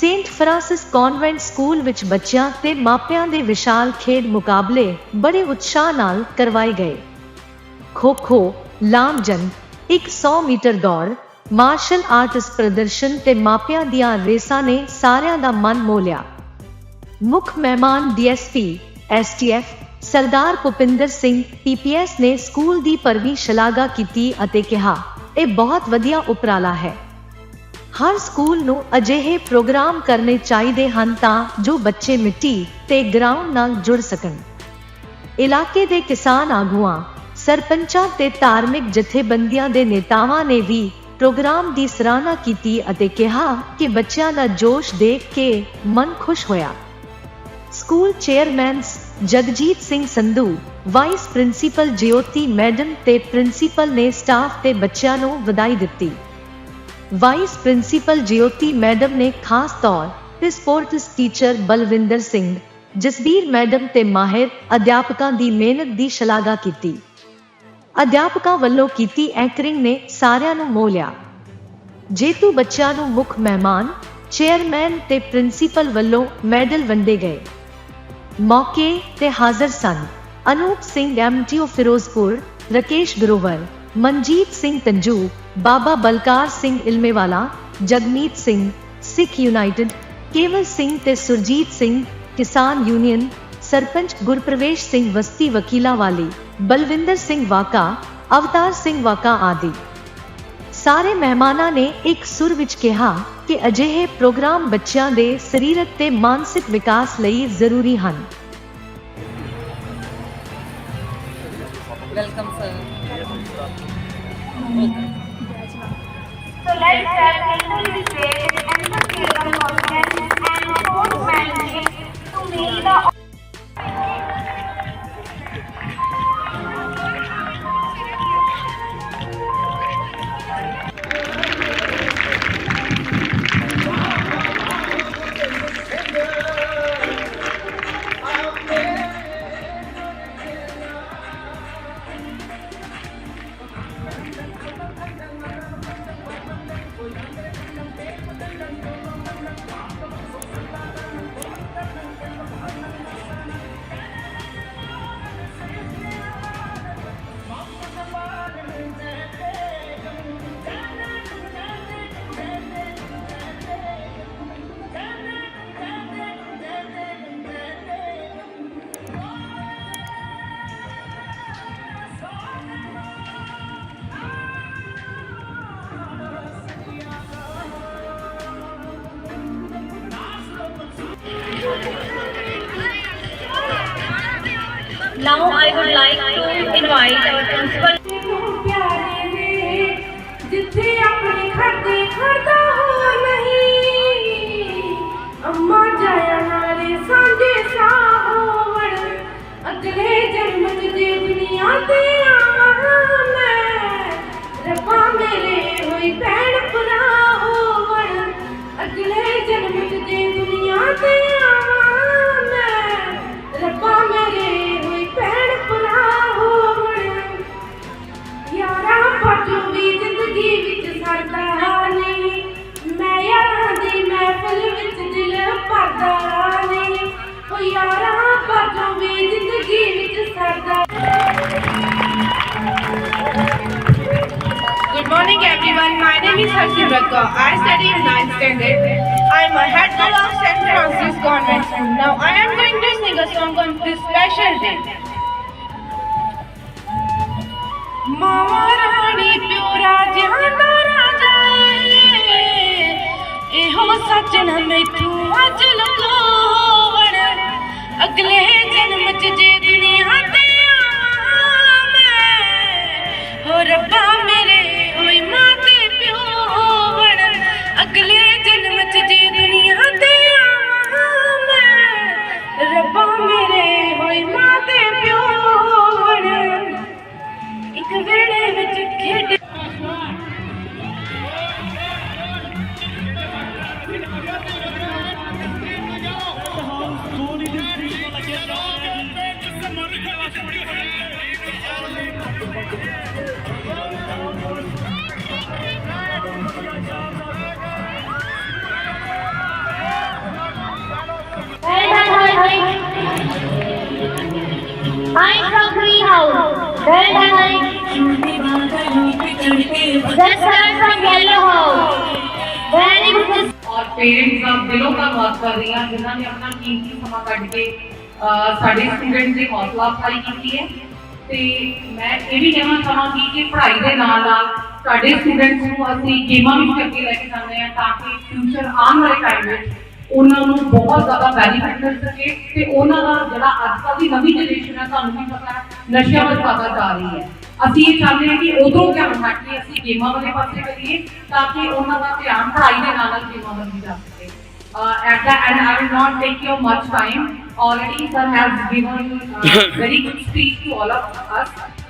Saint Francis convent school ਵਿੱਚ ਬੱਚਿਆਂ ਤੇ ਮਾਪਿਆਂ ਦੇ ਵਿਸ਼ਾਲ ਖੇਡ ਮੁਕਾਬਲੇ ਬੜੇ ਉਤਸ਼ਾਹ ਨਾਲ ਕਰਵਾਏ ਗਏ। Kho kho long jump 100 metre ਦੌੜ, ਮਾਰਸ਼ਲ ਆਰਟਸ ਪ੍ਰਦਰਸ਼ਨ ਤੇ ਮਾਪਿਆਂ ਦੀਆਂ ਰੇਸਾਂ ਨੇ ਸਾਰਿਆਂ ਦਾ ਮਨ ਮੋਲਿਆ ਮੁੱਖ ਮਹਿਮਾਨ DSP STF Sardar Bhupinder Singh PPS ਨੇ ਸਕੂਲ ਦੀ ਪਰਵੀ ਸ਼ਲਾਘਾ ਕੀਤੀ ਅਤੇ ਕਿਹਾ, ਇਹ ਬਹੁਤ ਵਧੀਆ ਉਪਰਾਲਾ ਹੈ। ਹਰ ਸਕੂਲ ਨੂੰ ਅਜਿਹੇ ਪ੍ਰੋਗਰਾਮ ਕਰਨੇ ਚਾਹੀਦੇ ਹਨ ਤਾਂ ਜੋ ਬੱਚੇ ਮਿੱਟੀ ਤੇ ਗਰਾਊਂਡ ਨਾਲ ਜੁੜ ਸਕਣ। ਇਲਾਕੇ ਦੇ ਕਿਸਾਨ ਆਗੂਆਂ, ਸਰਪੰਚਾਂ ਤੇ ਧਾਰਮਿਕ ਜਥੇਬੰਦੀਆਂ ਦੇ ਨੇਤਾਵਾਂ ਨੇ ਵੀ ਪ੍ਰੋਗਰਾਮ ਦੀ ਸਰਾਹਨਾ ਕੀਤੀ ਅਤੇ ਕਿਹਾ ਕਿ ਬੱਚਿਆਂ ਦਾ ਜੋਸ਼ ਦੇਖ ਕੇ ਮਨ ਖੁਸ਼ ਹੋਇਆ। School chairman Jagjit Singh Sandhu, vice principal Jyoti madam ਤੇ ਪ੍ਰਿੰਸੀਪਲ ਨੇ ਸਟਾਫ ਤੇ ਬੱਚਿਆਂ ਨੂੰ ਵਧਾਈ ਦਿੱਤੀ। ਵਾਈਸ ਪ੍ਰਿੰਸੀਪਲ ਜਿਓਤੀ ਮੈਡਮ ਨੇ ਖਾਸ ਤੌਰ ਤੇ sports teacher Balwinder Singh, Jasbir madam ਤੇ ਮਾਹਿਰ ਅਧਿਆਪਕਾਂ ਦੀ ਮਿਹਨਤ ਦੀ ਸ਼ਲਾਘਾ ਕੀਤੀ। ਅਧਿਆਪਕਾਂ ਵੱਲੋਂ ਕੀਤੀ ਐਂਕਰਿੰਗ ਨੇ ਸਾਰਿਆਂ ਨੂੰ ਮੋਹ ਲਿਆ। ਜੇਤੂ ਬੱਚਿਆਂ ਨੂੰ ਮੁੱਖ ਮਹਿਮਾਨ ਚੇਅਰਮੈਨ ਤੇ ਪ੍ਰਿੰਸੀਪਲ ਵੱਲੋਂ ਮੈਡਲ ਵੰਡੇ ਗਏ। ਮੌਕੇ ਤੇ ਹਾਜ਼ਰ ਸਨ ਅਨੂਪ ਸਿੰਘ ਐਮਟੀਓ ਫਿਰੋਜ਼ਪੁਰ, ਰਕੇਸ਼ ਗਰੋਵਰ, ਮਨਜੀਤ ਸਿੰਘ ਤੰਜੂ ਬਾਬਾ ਬਲਕਾਰ ਸਿੰਘ ਇਲਮੇਵਾਲਾ ਜਗਮੀਤ ਸਿੰਘ ਸਿੱਖ ਯੂਨਾਈਟਿਡ ਕੇਵਲ ਸਿੰਘ ਤੇ ਸੁਰਜੀਤ ਸਿੰਘ ਕਿਸਾਨ ਯੂਨੀਅਨ ਸਰਪੰਚ ਗੁਰਪ੍ਰਵੇਸ਼ ਸਿੰਘ ਵਸਤੀ ਵਕੀਲਾ ਵਾਲੀ ਬਲਵਿੰਦਰ ਸਿੰਘ ਵਾਕਾ ਅਵਤਾਰ ਸਿੰਘ ਵਾਕਾ ਆਦਿ ਸਾਰੇ ਮਹਿਮਾਨਾਂ ਨੇ ਇੱਕ ਸੁਰ ਵਿੱਚ ਕਿਹਾ ਕਿ ਅਜਿਹੇ ਪ੍ਰੋਗਰਾਮ ਬੱਚਿਆਂ ਦੇ ਸਰੀਰਕ ਤੇ ਮਾਨਸਿਕ ਵਿਕਾਸ ਲਈ ਜ਼ਰੂਰੀ ਹਨ Welcome, sir. The legs are easily created and the freedom, confidence, and force managing to meet the Now I would like to invite our principal. ਜਿੱਥੇ ਆਪਣੇ ਖੜਦੇ ਖੜਦਾ ਹੋ ਨਹੀਂ। ਅੰਮਾ ਜਾਇਆ ਨਾਲੇ ਸਾਂਝੇ ਸਾਹ ਹੋਵਣ। ਅਗਲੇ ਜਨਮ ਚ ਜੇ ਦੁਨੀਆ ਤੇ ਆਵਾਂ ਮੈਂ, ਰੱਬਾ ਮੇਰੇ ਹੋਈ ਭੈਣ and my name is Harshita I study in 9th standard. I am a head girl of St. Francis Convent Now I am going to sing a song on this special day. Mama Rani Pyura Jana Rajaye Eho Sajna Maithu Aj Lukovan Agle Janm Ch Je Duniya Te Aa Main Ho Rabba ਔਰ parents ਦਾ ਦਿਲੋਂ ਧੰਨਵਾਦ ਕਰ ਰਹੀ ਹਾਂ ਜਿਨ੍ਹਾਂ ਨੇ ਆਪਣਾ ਕੀਮਤੀ ਸਮਾਂ ਕੱਢ ਕੇ ਸਾਡੇ ਸਟੂਡੈਂਟ ਦੀ ਹੌਸਲਾ ਅਫਜ਼ਾਈ ਕੀਤੀ ਹੈ ਤੇ ਮੈਂ ਇਹ ਵੀ ਕਹਿਣਾ ਚਾਹਾਂਗੀ ਕਿ ਪੜ੍ਹਾਈ ਦੇ ਨਾਲ ਨਾਲ ਸਾਡੇ ਸਟੂਡੈਂਟਸ ਨੂੰ ਅਸੀਂ ਗੇਮਾਂ ਵਿੱਚ ਅੱਗੇ ਲੈ ਕੇ ਜਾਂਦੇ ਹਾਂ ਤਾਂ ਕਿ ਫਿਊਚਰ ਆਉਣ ਵਾਲੇ ਟਾਈਮ ਵਿੱਚ ਉਹਨਾਂ ਨੂੰ ਬਹੁਤ ਜ਼ਿਆਦਾ ਬੈਨੀਫਿਟ ਮਿਲ ਸਕੇ ਤੇ ਉਹਨਾਂ ਦਾ ਜਿਹੜਾ ਅੱਜ ਕੱਲ੍ਹ ਦੀ ਨਵੀਂ ਜਨਰੇਸ਼ਨ ਹੈ ਤੁਹਾਨੂੰ ਵੀ ਪਤਾ ਹੈ ਨਸ਼ਿਆਂ ਵੱਲ ਜ਼ਿਆਦਾ ਜਾ ਰਹੀ ਹੈ ਅਸੀਂ ਇਹ ਚਾਹੁੰਦੇ ਹਾਂ ਕਿ ਉਧਰੋਂ ਧਿਆਨ ਹਟ ਕੇ ਅਸੀਂ ਗੇਮਾਂ ਵਾਲੇ ਪਾਸੇ ਕਰੀਏ ਤਾਂ ਕਿ ਉਹਨਾਂ ਦਾ ਧਿਆਨ ਪੜ੍ਹਾਈ ਦੇ ਨਾਲ ਨਾਲ ਗੇਮਾਂ ਵੱਲ ਵੀ ਜਾ ਸਕੇ uh, at the and I will not take your much time. Already, sir has given uh, very good speech to all of us.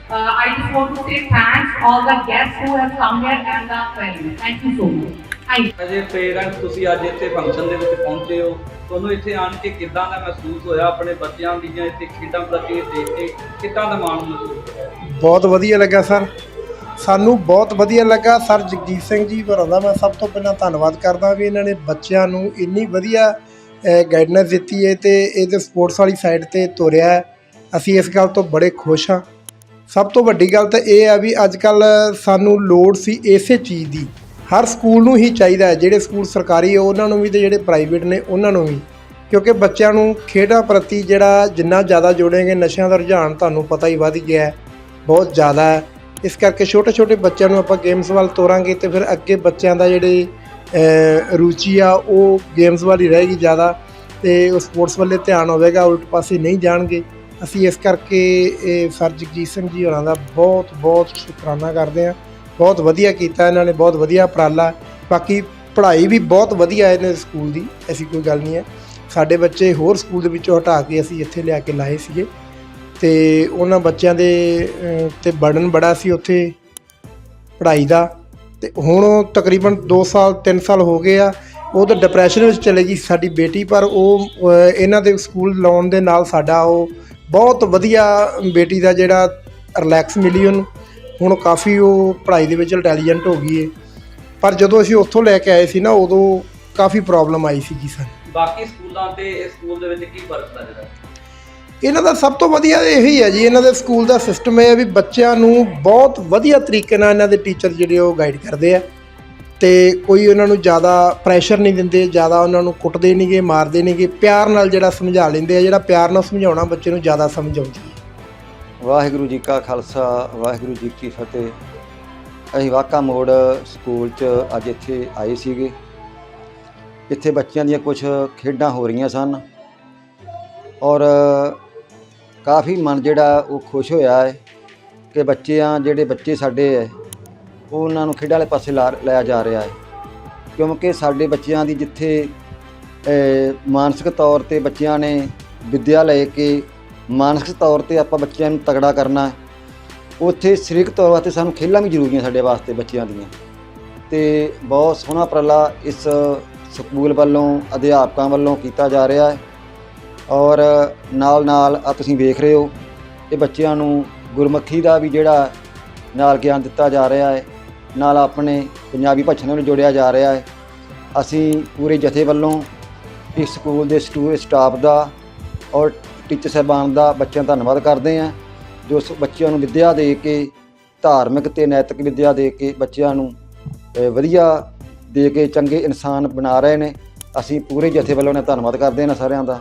Uh, I just want to say thanks all the guests who have come here and the parents. Thank you so much. ਅਜੇ parents ਤੁਸੀਂ ਅੱਜ ਇੱਥੇ function ਦੇ ਵਿੱਚ ਪਹੁੰਚੇ ਹੋ। ਤੁਹਾਨੂੰ ਇੱਥੇ ਆਣ ਕੇ ਕਿੱਦਾਂ ਦਾ ਮਹਿਸੂਸ ਹੋਇਆ ਆਪਣੇ ਬੱਚਿਆਂ ਦੀਆਂ ਇੱਥੇ ਖੇਡਾਂ ਪ੍ਰਤੀ ਦੇਖ ਕੇ? ਕਿੱਦਾਂ ਦਾ ਮਾਣ ਮਹਿਸੂਸ ਹੋਇਆ? ਬਹੁਤ ਵਧੀਆ ਲੱਗਾ ਸਰ। ਸਾਨੂੰ ਬਹੁਤ ਵਧੀਆ ਲੱਗਾ। ਸਰ ਜਗਜੀਤ ਸਿੰਘ ਜੀ ਹੋਰਾਂ ਦਾ ਮੈਂ ਸਭ ਤੋਂ ਪਹਿਲਾਂ ਧੰਨਵਾਦ ਕਰਦਾ ਵੀ ਇਹਨਾਂ ਨੇ ਬੱਚਿਆਂ ਨੂੰ ਇੰਨੀ ਵਧੀਆ ਗਾਈਡਨੈਂਸ ਦਿੱਤੀ ਹੈ ਤੇ ਇਹਦੇ ਸਪੋਰਟਸ ਵਾਲੀ ਸਾਈਡ ਤੇ ਤੋਰਿਆ ਹੈ। ਅਸੀਂ ਇਸ ਗੱਲ ਤੋਂ ਬੜੇ ਖੁਸ਼ ਹਾਂ। ਸਭ ਤੋਂ ਵੱਡੀ ਗੱਲ ਤਾਂ ਇਹ ਹੈ ਵੀ ਅੱਜ ਕੱਲ ਸਾਨੂੰ ਲੋੜ ਸੀ ਇਸੇ ਚੀਜ਼ ਦੀ। ਹਰ ਸਕੂਲ ਨੂੰ ਹੀ ਚਾਹੀਦਾ ਹੈ, ਜਿਹੜੇ ਸਕੂਲ ਸਰਕਾਰੀ ਉਹਨਾਂ ਨੂੰ ਵੀ ਤੇ ਜਿਹੜੇ ਪ੍ਰਾਈਵੇਟ ਨੇ, ਉਹਨਾਂ ਨੂੰ ਵੀ। ਕਿਉਂਕਿ ਬੱਚਿਆਂ ਨੂੰ ਖੇਡਾਂ ਪ੍ਰਤੀ ਜਿਹੜਾ ਜਿੰਨਾ ਜ਼ਿਆਦਾ ਜੋੜेंगे ਨਸ਼ਿਆਂ ਦਾ ਰੁਝਾਨ ਤੁਹਾਨੂੰ ਪਤਾ ਹੀ ਵਧ ਗਿਆ ਹੈ, ਬਹੁਤ ਜ਼ਿਆਦਾ ਹੈ। ਇਸ ਕਰਕੇ ਛੋਟੇ ਛੋਟੇ ਬੱਚਿਆਂ ਨੂੰ ਆਪਾਂ ਗੇਮਸ ਵੱਲ ਤੋਰਾਂਗੇ ਤੇ ਫਿਰ ਅੱਗੇ ਬੱਚਿਆਂ ਦਾ ਜਿਹੜੇ ਰੁਚੀ ਆ, ਉਹ ਗੇਮਸ ਵੱਲ ਹੀ ਰਹੇਗੀ ਜ਼ਿਆਦਾ ਤੇ ਉਹ ਸਪੋਰਟਸ ਵੱਲੇ ਧਿਆਨ ਹੋਵੇਗਾ, ਉਲਟ ਪਾਸੇ ਨਹੀਂ ਜਾਣਗੇ। ਅਸੀਂ ਇਸ ਕਰਕੇ ਇਹ ਸਰ ਜਗਜੀਤ ਸਿੰਘ ਜੀ ਹੋਰਾਂ ਦਾ ਬਹੁਤ ਬਹੁਤ ਸ਼ੁਕਰਾਨਾ ਕਰਦੇ ਹਾਂ। ਬਹੁਤ ਵਧੀਆ ਕੀਤਾ ਇਹਨਾਂ ਨੇ ਬਹੁਤ ਵਧੀਆ ਉਪਰਾਲਾ। ਬਾਕੀ ਪੜ੍ਹਾਈ ਵੀ ਬਹੁਤ ਵਧੀਆ ਹੈ ਇਹਨਾਂ ਦੇ ਸਕੂਲ ਦੀ ਐਸੀ ਕੋਈ ਗੱਲ ਨਹੀਂ ਹੈ। ਸਾਡੇ ਬੱਚੇ ਹੋਰ ਸਕੂਲ ਦੇ ਵਿੱਚੋਂ ਹਟਾ ਕੇ ਅਸੀਂ ਇੱਥੇ ਲਿਆ ਕੇ ਲਾਏ ਸੀਗੇ। ਤੇ ਉਹਨਾਂ ਬੱਚਿਆਂ ਦੇ ਅਹ, ਤੇ ਬਰਡਨ ਬੜਾ ਸੀ ਉੱਥੇ ਪੜ੍ਹਾਈ ਦਾ। ਤੇ ਹੁਣ ਤਕਰੀਬਨ 2 ਸਾਲ 3 ਸਾਲ ਹੋ ਗਏ ਆ। ਉਹ ਤਾਂ ਡਿਪਰੈਸ਼ਨ ਵਿੱਚ ਚਲੇ ਗਈ ਸਾਡੀ ਬੇਟੀ ਪਰ ਉਹ ਇਹਨਾਂ ਦੇ ਸਕੂਲ ਲਾਉਣ ਦੇ ਨਾਲ ਸਾਡਾ ਉਹ ਬਹੁਤ ਵਧੀਆ ਬੇਟੀ ਦਾ ਜਿਹੜਾ ਰਿਲੈਕਸ ਮਿਲੀ ਉਹਨੂੰ। ਹੁਣ ਕਾਫੀ ਉਹ ਪੜ੍ਹਾਈ ਦੇ ਵਿੱਚ ਇੰਟੈਲੀਜੈਂਟ ਹੋ ਗਈ ਹੈ ਪਰ ਜਦੋਂ ਅਸੀਂ ਉੱਥੋਂ ਲੈ ਕੇ ਆਏ ਸੀ ਨਾ ਉਦੋਂ ਕਾਫੀ ਪ੍ਰੋਬਲਮ ਆਈ ਸੀਗੀ ਸਾਨੂੰ। ਬਾਕੀ ਸਕੂਲਾਂ ਤੇ ਇਸ ਸਕੂਲ ਦੇ ਵਿੱਚ ਕੀ ਫ਼ਰਕ ਲੱਗਦਾ ਇਹਨਾਂ ਦਾ ਸਭ ਤੋਂ ਵਧੀਆ ਇਹੀ ਹੈ ਜੀ ਇਹਨਾਂ ਦੇ ਸਕੂਲ ਦਾ ਸਿਸਟਮ ਇਹ ਹੈ ਵੀ ਬੱਚਿਆਂ ਨੂੰ ਬਹੁਤ ਵਧੀਆ ਤਰੀਕੇ ਨਾਲ ਇਹਨਾਂ ਦੇ ਟੀਚਰ ਜਿਹੜੇ ਉਹ ਗਾਈਡ ਕਰਦੇ ਆ। ਤੇ ਕੋਈ ਉਹਨਾਂ ਨੂੰ ਜ਼ਿਆਦਾ ਪ੍ਰੈਸ਼ਰ ਨਹੀਂ ਦਿੰਦੇ ਜ਼ਿਆਦਾ ਉਹਨਾਂ ਨੂੰ ਕੁੱਟਦੇ ਨਹੀਂਗੇ ਮਾਰਦੇ ਨਹੀਂਗੇ। ਪਿਆਰ ਨਾਲ ਜਿਹੜਾ ਸਮਝਾ ਲੈਂਦੇ ਆ ਜਿਹੜਾ ਪਿਆਰ ਨਾਲ ਸਮਝਾਉਣਾ ਬੱਚੇ ਨੂੰ ਜ਼ਿਆਦਾ ਸਮਝ ਆਉਂਦੀ। ਵਾਹਿਗੁਰੂ ਜੀ ਕਾ ਖਾਲਸਾ, ਵਾਹਿਗੁਰੂ ਜੀ ਕੀ ਫਤਿਹ। ਅਸੀਂ ਵਾਕਾ ਮੋੜ ਸਕੂਲ 'ਚ ਅੱਜ ਇੱਥੇ ਆਏ ਸੀਗੇ। ਇੱਥੇ ਬੱਚਿਆਂ ਦੀਆਂ ਕੁਝ ਖੇਡਾਂ ਹੋ ਰਹੀਆਂ ਸਨ। ਔਰ ਕਾਫੀ ਮਨ ਜਿਹੜਾ ਉਹ ਖੁਸ਼ ਹੋਇਆ ਹੈ ਕਿ ਬੱਚਿਆਂ, ਜਿਹੜੇ ਬੱਚੇ ਸਾਡੇ ਹੈ, ਉਹ ਉਹਨਾਂ ਨੂੰ ਖੇਡਾਂ ਵਾਲੇ ਪਾਸੇ ਲਾ ਲਾਇਆ ਜਾ ਰਿਹਾ ਹੈ। ਕਿਉਂਕਿ ਸਾਡੇ ਬੱਚਿਆਂ ਦੀ ਜਿੱਥੇ ਮਾਨਸਿਕ ਤੌਰ ਤੇ ਬੱਚਿਆਂ ਨੇ ਵਿੱਦਿਆ ਲੈ ਕੇ ਮਾਨਸਿਕ ਤੌਰ ਤੇ ਆਪਾਂ ਬੱਚਿਆਂ ਨੂੰ ਤਗੜਾ ਕਰਨਾ ਉੱਥੇ ਸਰੀਰਕ ਤੌਰ ਵਾਸਤੇ ਸਾਨੂੰ ਖੇਲਾਂ ਵੀ ਜ਼ਰੂਰੀਆਂ ਸਾਡੇ ਵਾਸਤੇ ਬੱਚਿਆਂ ਦੀਆਂ। ਤੇ ਬਹੁਤ ਸੋਹਣਾ ਪ੍ਰਲਾ ਇਸ ਸਕੂਲ ਵੱਲੋਂ, ਅਧਿਆਪਕਾਂ ਵੱਲੋਂ ਕੀਤਾ ਜਾ ਰਿਹਾ ਹੈ। ਔਰ ਨਾਲ ਨਾਲ ਆ ਤੁਸੀਂ ਵੇਖ ਰਹੇ ਹੋ, ਇਹ ਬੱਚਿਆਂ ਨੂੰ ਗੁਰਮੁਖੀ ਦਾ ਵੀ ਜਿਹੜਾ ਨਾਲ ਗਿਆਨ ਦਿੱਤਾ ਜਾ ਰਿਹਾ ਹੈ। ਨਾਲ ਆਪਣੇ ਪੰਜਾਬੀ ਭਾਸ਼ਾ ਨਾਲ ਜੋੜਿਆ ਜਾ ਰਿਹਾ ਹੈ। ਅਸੀਂ ਪੂਰੇ ਜਥੇ ਵੱਲੋਂ ਇਸ ਸਕੂਲ ਦੇ ਸਟੂਡੈਂਟ ਸਟਾਫ ਦਾ ਔਰ ਟੀਚਰ ਸਾਹਿਬਾਨ ਦਾ ਬੱਚਿਆਂ ਦਾ ਧੰਨਵਾਦ ਕਰਦੇ ਹਾਂ, ਜੋ ਸ- ਬੱਚਿਆਂ ਨੂੰ ਵਿੱਦਿਆ ਦੇ ਕੇ, ਧਾਰਮਿਕ ਤੇ ਨੈਤਿਕ ਵਿੱਦਿਆ ਦੇ ਕੇ ਬੱਚਿਆਂ ਨੂੰ ਵਧੀਆ ਦੇ ਕੇ ਚੰਗੇ ਇਨਸਾਨ ਬਣਾ ਰਹੇ ਨੇ, ਅਸੀਂ ਪੂਰੇ ਜਥੇ ਵੱਲੋਂ ਨੇ ਧੰਨਵਾਦ ਕਰਦੇ ਹਾਂ ਸਾਰਿਆਂ ਦਾ।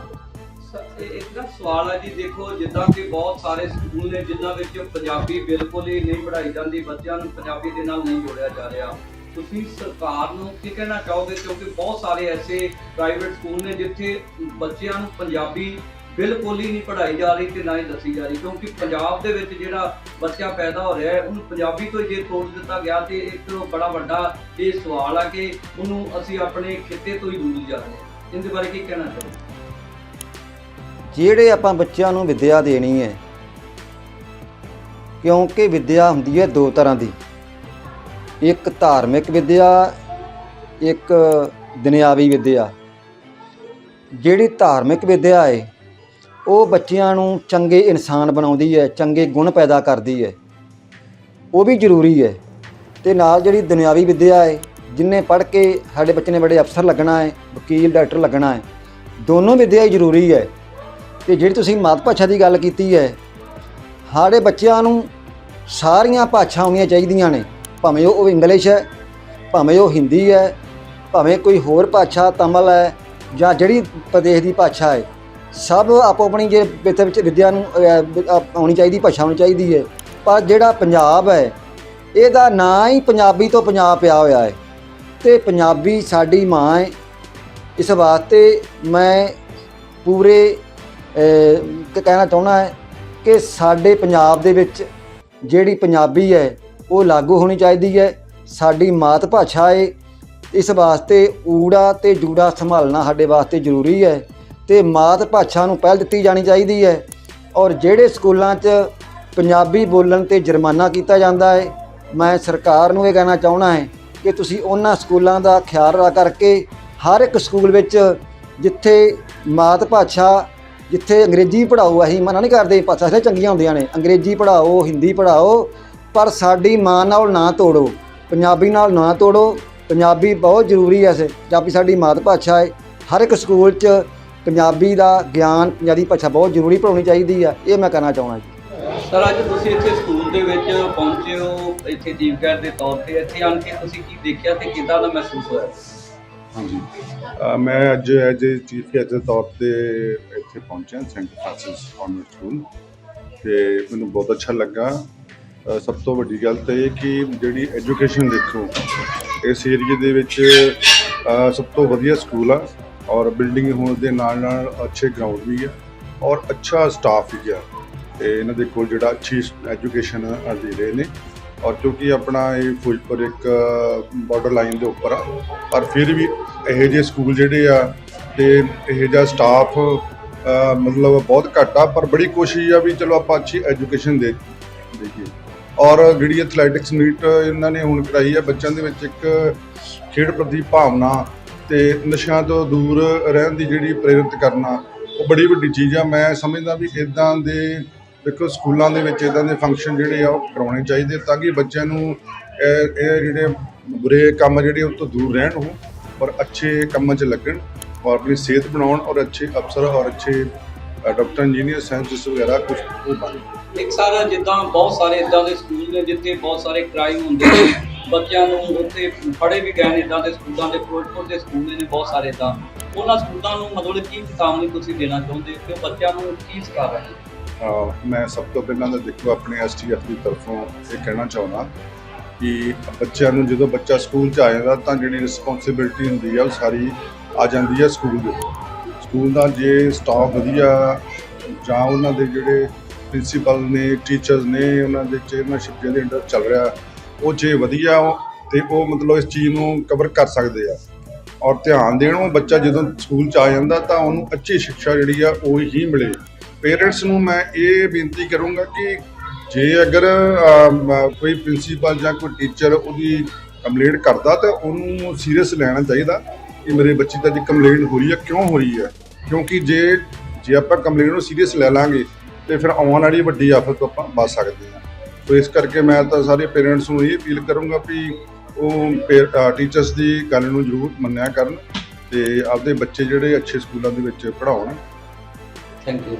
ਇੱਕ ਸਵਾਲ ਹੈ ਜੀ, ਦੇਖੋ ਜਿੱਦਾਂ ਕਿ ਬਹੁਤ ਸਾਰੇ ਸਕੂਲ ਨੇ ਜਿਨ੍ਹਾਂ ਵਿੱਚ ਪੰਜਾਬੀ ਬਿਲਕੁਲ ਹੀ ਨਹੀਂ ਪੜ੍ਹਾਈ ਜਾਂਦੀ, ਬੱਚਿਆਂ ਨੂੰ ਪੰਜਾਬੀ ਦੇ ਨਾਲ ਨਹੀਂ ਜੋੜਿਆ ਜਾ ਰਿਹਾ। ਤੁਸੀਂ ਸਰਕਾਰ ਨੂੰ ਕੀ ਕਹਿਣਾ ਚਾਹੋਗੇ? ਕਿਉਂਕਿ ਬਹੁਤ ਸਾਰੇ ਐਸੇ ਪ੍ਰਾਈਵੇਟ ਸਕੂਲ ਨੇ ਜਿੱਥੇ ਬੱਚਿਆਂ ਨੂੰ ਪੰਜਾਬੀ ਬਿਲਕੁਲ ਹੀ ਨਹੀਂ ਪੜ੍ਹਾਈ ਜਾ ਰਹੀ ਤੇ ਨਾ ਹੀ ਦੱਸੀ ਜਾ ਰਹੀ, ਕਿਉਂਕਿ ਪੰਜਾਬ ਦੇ ਵਿੱਚ ਜਿਹੜਾ ਬੱਚਾ ਪੈਦਾ ਹੋ ਰਿਹਾ ਹੈ, ਉਹਨੂੰ ਪੰਜਾਬੀ ਤੋਂ ਜੇ ਤੋੜ ਦਿੱਤਾ ਗਿਆ ਤੇ ਇੱਕ ਬੜਾ ਵੱਡਾ ਇਹ ਸਵਾਲ ਆ ਕਿ ਉਹਨੂੰ ਅਸੀਂ ਆਪਣੇ ਖਿੱਤੇ ਤੋਂ ਹੀ ਦੂਰ ਜਾ ਰਹੇ ਹਾਂ। ਇਹਦੇ ਬਾਰੇ ਕੀ ਕਹਿਣਾ ਚਾਹੋਗੇ? ਜਿਹੜੇ ਆਪਾਂ ਬੱਚਿਆਂ ਨੂੰ ਵਿੱਦਿਆ ਦੇਣੀ ਹੈ, ਕਿਉਂਕਿ ਵਿੱਦਿਆ ਹੁੰਦੀ ਹੈ ਦੋ ਤਰ੍ਹਾਂ ਦੀ। ਇੱਕ ਧਾਰਮਿਕ ਵਿੱਦਿਆ, ਇੱਕ ਦੁਨਿਆਵੀ ਵਿੱਦਿਆ। ਜਿਹੜੀ ਧਾਰਮਿਕ ਵਿੱਦਿਆ ਹੈ ਉਹ ਬੱਚਿਆਂ ਨੂੰ ਚੰਗੇ ਇਨਸਾਨ ਬਣਾਉਂਦੀ ਹੈ, ਚੰਗੇ ਗੁਣ ਪੈਦਾ ਕਰਦੀ ਹੈ। ਉਹ ਵੀ ਜ਼ਰੂਰੀ ਹੈ ਤੇ ਨਾਲ ਜਿਹੜੀ ਦੁਨਿਆਵੀ ਵਿੱਦਿਆ ਹੈ, ਜਿੰਨੇ ਪੜ੍ਹ ਕੇ ਸਾਡੇ ਬੱਚੇ ਨੇ ਬੜੇ ਅਫਸਰ ਲੱਗਣਾ ਹੈ, ਵਕੀਲ, ਡਾਕਟਰ ਲੱਗਣਾ ਹੈ, ਦੋਨੋਂ ਵਿੱਦਿਆ ਹੀ ਜ਼ਰੂਰੀ ਹੈ। ਤੇ ਜਿਹੜੀ ਤੁਸੀਂ ਮਾਤ ਭਾਸ਼ਾ ਦੀ ਗੱਲ ਕੀਤੀ ਹੈ, ਸਾਡੇ ਬੱਚਿਆਂ ਨੂੰ ਸਾਰੀਆਂ ਭਾਸ਼ਾ ਆਉਣੀਆਂ ਚਾਹੀਦੀਆਂ ਨੇ, ਭਾਵੇਂ ਉਹ ਇੰਗਲਿਸ਼ ਹੈ, ਭਾਵੇਂ ਉਹ ਹਿੰਦੀ ਹੈ, ਭਾਵੇਂ ਕੋਈ ਹੋਰ ਭਾਸ਼ਾ, ਤਮਲ ਹੈ, ਜਾਂ ਜਿਹੜੀ ਪ੍ਰਦੇਸ਼ ਦੀ ਭਾਸ਼ਾ ਹੈ ਸਭ ਆਪੋ ਆਪਣੀ ਜੇ ਵਿੱਚ ਵਿੱਚ ਵਿਦਿਆ ਨੂੰ ਆਉਣੀ ਚਾਹੀਦੀ, ਭਾਸ਼ਾ ਆਉਣੀ ਚਾਹੀਦੀ ਹੈ। ਪਰ ਜਿਹੜਾ ਪੰਜਾਬ ਹੈ, ਇਹਦਾ ਨਾਂ ਹੀ ਪੰਜਾਬੀ ਤੋਂ ਪੰਜਾਬ ਪਿਆ ਹੋਇਆ ਹੈ। ਤੇ ਪੰਜਾਬੀ ਸਾਡੀ ਮਾਂ ਹੈ। ਇਸ ਵਾਸਤੇ ਮੈਂ ਪੂਰੇ ਕਹਿਣਾ ਚਾਹੁੰਦਾ ਹੈ ਕਿ ਸਾਡੇ ਪੰਜਾਬ ਦੇ ਵਿੱਚ ਜਿਹੜੀ ਪੰਜਾਬੀ ਹੈ, ਉਹ ਲਾਗੂ ਹੋਣੀ ਚਾਹੀਦੀ ਹੈ। ਸਾਡੀ ਮਾਤ ਭਾਸ਼ਾ ਹੈ। ਇਸ ਵਾਸਤੇ ਊੜਾ ਤੇ ਜੂੜਾ ਸੰਭਾਲਣਾ ਸਾਡੇ ਵਾਸਤੇ ਜ਼ਰੂਰੀ ਹੈ। ਤੇ ਮਾਤ ਭਾਸ਼ਾ ਨੂੰ ਪਹਿਲ ਦਿੱਤੀ ਜਾਣੀ ਚਾਹੀਦੀ ਹੈ। ਔਰ ਜਿਹੜੇ ਸਕੂਲਾਂ 'ਚ ਪੰਜਾਬੀ ਬੋਲਣ ਤੇ ਜੁਰਮਾਨਾ ਕੀਤਾ ਜਾਂਦਾ ਹੈ, ਮੈਂ ਸਰਕਾਰ ਨੂੰ ਇਹ ਕਹਿਣਾ ਚਾਹੁੰਦਾ ਹੈ ਕਿ ਤੁਸੀਂ ਉਹਨਾਂ ਸਕੂਲਾਂ ਦਾ ਖਿਆਲ ਰੱਖ ਕਰਕੇ ਹਰ ਇੱਕ ਸਕੂਲ ਵਿੱਚ ਜਿੱਥੇ ਮਾਤ ਭਾਸ਼ਾ, ਜਿੱਥੇ ਅੰਗਰੇਜ਼ੀ ਪੜ੍ਹਾਓ ਅਸੀਂ ਮਨਾ ਨਹੀਂ ਕਰਦੇ, ਭਾਸ਼ਾ ਸਾਰੇ ਚੰਗੀਆਂ ਹੁੰਦੀਆਂ ਨੇ, ਅੰਗਰੇਜ਼ੀ ਪੜ੍ਹਾਓ, ਹਿੰਦੀ ਪੜ੍ਹਾਓ, ਪਰ ਸਾਡੀ ਮਾਂ ਨਾਲ ਨਾ ਤੋੜੋ, ਪੰਜਾਬੀ ਨਾਲ ਨਾ ਤੋੜੋ, ਪੰਜਾਬੀ ਬਹੁਤ ਜ਼ਰੂਰੀ ਹੈ ਸੇ ਪੰਜਾਬੀ ਸਾਡੀ ਮਾਤ ਭਾਸ਼ਾ ਹੈ। ਹਰ ਇੱਕ ਸਕੂਲ 'ਚ ਪੰਜਾਬੀ ਦਾ ਗਿਆਨ ਪੰਜਾਬੀ ਭਾਸ਼ਾ ਬਹੁਤ ਜ਼ਰੂਰੀ ਪੜਾਉਣੀ ਚਾਹੀਦੀ ਆ ਇਹ ਮੈਂ ਕਹਿਣਾ ਚਾਹੁੰਦਾ ਜੀ। ਸਰ ਅੱਜ ਤੁਸੀਂ ਇੱਥੇ ਸਕੂਲ ਦੇ ਵਿੱਚ ਪਹੁੰਚੇ ਹੋ ਇੱਥੇ ਗੈਸਟ ਦੇ ਤੌਰ ਤੇ ਇੱਥੇ ਆਣ ਕੇ ਤੁਸੀਂ ਕੀ ਦੇਖਿਆ ਤੇ ਕਿੱਦਾਂ ਦਾ ਮਹਿਸੂਸ ਹੋਇਆ? ਹਾਂਜੀ। ਅ, ਮੈਂ ਅੱਜ ਐਜ ਚੀਫ ਗੈਸਟ ਦੇ ਤੌਰ ਤੇ ਇੱਥੇ ਪਹੁੰਚਿਆ ਸੈਂਟ ਫ੍ਰਾਂਸਿਸ ਕਾਨਵੈਂਟ ਸਕੂਲ। ਤੇ ਮੈਨੂੰ ਬਹੁਤ ਅੱਛਾ ਲੱਗਾ। ਅ, ਸਭ ਤੋਂ ਵੱਡੀ ਗੱਲ ਤਾਂ ਇਹ ਕਿ ਜਿਹੜੀ ਐਜੂਕੇਸ਼ਨ ਦੇਖੋ ਇਸ ਏਰੀਏ ਦੇ ਵਿੱਚ ਅ, ਸਭ ਤੋਂ ਵਧੀਆ ਸਕੂਲ ਆ। ਔਰ ਬਿਲਡਿੰਗ ਹੋਣ ਦੇ ਨਾਲ ਨਾਲ ਅੱਛੇ ਗਰਾਊਂਡ ਵੀ ਆ ਔਰ ਅੱਛਾ ਸਟਾਫ ਵੀ ਆ। ਤੇ ਇਹਨਾਂ ਦੇ ਕੋਲ ਜਿਹੜਾ ਅੱਛੀ ਐਜੂਕੇਸ਼ਨ ਦੇ ਰਹੇ ਨੇ ਔਰ ਕਿਉਂਕਿ ਆਪਣਾ ਇਹ ਫਿਰੋਜ਼ਪੁਰ ਇੱਕ ਬਾਰਡਰ ਲਾਈਨ ਦੇ ਉੱਪਰ ਆ। ਪਰ ਫਿਰ ਵੀ ਇਹੋ ਜਿਹੇ ਸਕੂਲ ਜਿਹੜੇ ਆ ਤੇ ਇਹੋ ਜਿਹਾ ਸਟਾਫ ਮਤਲਬ ਬਹੁਤ ਘੱਟ ਆ। ਪਰ ਬੜੀ ਕੋਸ਼ਿਸ਼ ਆ ਵੀ ਚਲੋ ਆਪਾਂ ਅੱਛੀ ਐਜੂਕੇਸ਼ਨ ਦੇ ਦੇਖੀਏ ਔਰ ਜਿਹੜੀ ਐਥਲੈਟਿਕਸ ਮੀਟ ਇਹਨਾਂ ਨੇ ਹੁਣ ਕਰਾਈ ਆ, ਬੱਚਿਆਂ ਦੇ ਵਿੱਚ ਇੱਕ ਖੇਡ ਪ੍ਰਤੀ ਭਾਵਨਾ ਤੇ ਨਸ਼ਿਆਂ ਤੋਂ ਦੂਰ ਰਹਿਣ ਦੀ ਜਿਹੜੀ ਪ੍ਰੇਰਿਤ ਕਰਨਾ, ਉਹ ਬੜੀ ਵੱਡੀ ਚੀਜ਼ ਆ। ਮੈਂ ਸਮਝਦਾ ਵੀ ਇਦਾਂ ਦੇ, ਦੇਖੋ, ਸਕੂਲਾਂ ਦੇ ਵਿੱਚ ਇਦਾਂ ਦੇ ਫੰਕਸ਼ਨ ਜਿਹੜੇ ਆ, ਉਹ ਕਰਾਉਣੇ ਚਾਹੀਦੇ ਤਾਂ ਕਿ ਬੱਚਿਆਂ ਨੂੰ ਇਹ ਇਹ ਜਿਹੜੇ ਬੁਰੇ ਕੰਮ ਜਿਹੜੇ ਉਹ ਤੋਂ ਦੂਰ ਰਹਿਣ ਉਹ, ਔਰ ਅੱਛੇ ਕੰਮਾਂ 'ਚ ਲੱਗਣ ਔਰ ਆਪਣੀ ਸਿਹਤ ਬਣਾਉਣ ਔਰ ਅੱਛੇ ਅਫਸਰ ਔਰ ਅੱਛੇ ਡਾਕਟਰ, ਇੰਜੀਨੀਅਰ, ਸਾਇੰਟਿਸਟ ਵਗੈਰਾ ਕੁਝ ਉਹ ਬਣ। ਇੱਕ ਸਾਰਾ ਜਿੱਦਾਂ ਬਹੁਤ ਸਾਰੇ ਇਦਾਂ ਦੇ ਸਕੂਲ ਨੇ ਜਿੱਥੇ ਬਹੁਤ ਸਾਰੇ ਕ੍ਰਾਈਮ ਹੁੰਦੇ ਨੇ। ਬੱਚਿਆਂ ਨੂੰ ਉੱਥੇ ਫੜੇ ਵੀ ਗਏ ਨੇ, ਇਦਾਂ ਦੇ ਸਕੂਲਾਂ ਦੇ, ਫਿਰੋਜ਼ਪੁਰ ਦੇ ਸਕੂਲ ਨੇ ਬਹੁਤ ਸਾਰੇ ਇਦਾਂ। ਉਹਨਾਂ ਸਕੂਲਾਂ ਨੂੰ ਮਤਲਬ ਕੀ ਚੇਤਾਵਨੀ ਤੁਸੀਂ ਦੇਣਾ ਚਾਹੁੰਦੇ ਹੋ ਕਿ ਬੱਚਿਆਂ ਨੂੰ ਕੀ ਸਿਖਾ ਰਹੇ ਨੇ? ਮੈਂ ਸਭ ਤੋਂ ਪਹਿਲਾਂ ਤਾਂ ਦੇਖੋ, ਆਪਣੇ ਐਸਟੀਐਫ ਦੀ ਤਰਫੋਂ ਇਹ ਕਹਿਣਾ ਚਾਹੁੰਦਾ ਕਿ ਬੱਚਿਆਂ ਨੂੰ ਜਦੋਂ ਬੱਚਾ ਸਕੂਲ 'ਚ ਆ ਜਾਂਦਾ, ਤਾਂ ਜਿਹੜੀ ਰਿਸਪੌਂਸਿਬਿਲਟੀ ਹੁੰਦੀ ਆ, ਉਹ ਸਾਰੀ ਆ ਜਾਂਦੀ ਹੈ ਸਕੂਲ ਦੇ ਸਕੂਲ ਦਾ ਜੇ ਸਟਾਫ ਵਧੀਆ, ਜਾਂ ਉਹਨਾਂ ਦੇ ਜਿਹੜੇ ਪ੍ਰਿੰਸੀਪਲ ਨੇ ਟੀਚਰਸ ਨੇ, ਉਹਨਾਂ ਦੇ ਚੇਅਰਮੈਨਸ਼ਿਪ ਜਿਹਦੇ ਅੰਡਰ ਚੱਲ ਰਿਹਾ ਉਹ ਜੇ ਵਧੀਆ ਉਹ ਤੇ ਉਹ ਮਤਲਬ ਇਸ ਚੀਜ਼ ਨੂੰ ਕਵਰ ਕਰ ਸਕਦੇ ਆ। ਔਰ ਧਿਆਨ ਦੇਣ ਉਹ ਬੱਚਾ ਜਦੋਂ ਸਕੂਲ 'ਚ ਆ ਜਾਂਦਾ ਤਾਂ ਉਹਨੂੰ ਅੱਛੀ ਸਿੱਖਿਆ ਜਿਹੜੀ ਆ ਉਹ ਹੀ ਮਿਲੇ। ਪੇਰੈਂਟਸ ਨੂੰ ਮੈਂ ਇਹ ਬੇਨਤੀ ਕਰੂੰਗਾ ਕਿ ਜੇ ਅਗਰ ਕੋਈ ਪ੍ਰਿੰਸੀਪਲ ਜਾਂ ਕੋਈ ਟੀਚਰ ਉਹਦੀ ਕੰਪਲੇਂਟ ਕਰਦਾ ਤਾਂ ਉਹਨੂੰ ਸੀਰੀਅਸ ਲੈਣਾ ਚਾਹੀਦਾ ਕਿ ਮੇਰੇ ਬੱਚੇ ਦਾ ਜੇ ਕੰਪਲੇਂਟ ਹੋ ਰਹੀ ਹੈ ਕਿਉਂ ਹੋ ਰਹੀ ਹੈ ਕਿਉਂਕਿ ਜੇ ਜੇ ਆਪਾਂ ਕੰਪਲੇਂਟ ਨੂੰ ਸੀਰੀਅਸ ਲੈ ਲਾਂਗੇ ਤੇ ਫਿਰ ਆਉਣ ਵਾਲੀ ਵੱਡੀ ਆਫਤ ਤੋਂ ਆਪਾਂ ਬਚ ਸਕਦੇ ਹਾਂ ਸੋ ਇਸ ਕਰਕੇ ਮੈਂ ਤਾਂ ਸਾਰੇ ਪੇਰੈਂਟਸ ਨੂੰ ਇਹ ਅਪੀਲ ਕਰੂੰਗਾ ਵੀ ਉਹ ਟੀਚਰਸ ਦੀ ਗੱਲ ਨੂੰ ਜ਼ਰੂਰ ਮੰਨਿਆ ਕਰਨ ਤੇ ਆਪਦੇ ਬੱਚੇ ਜਿਹੜੇ ਅੱਛੇ ਸਕੂਲਾਂ ਦੇ ਵਿੱਚ ਪੜ੍ਹਾਉਣ। Thank you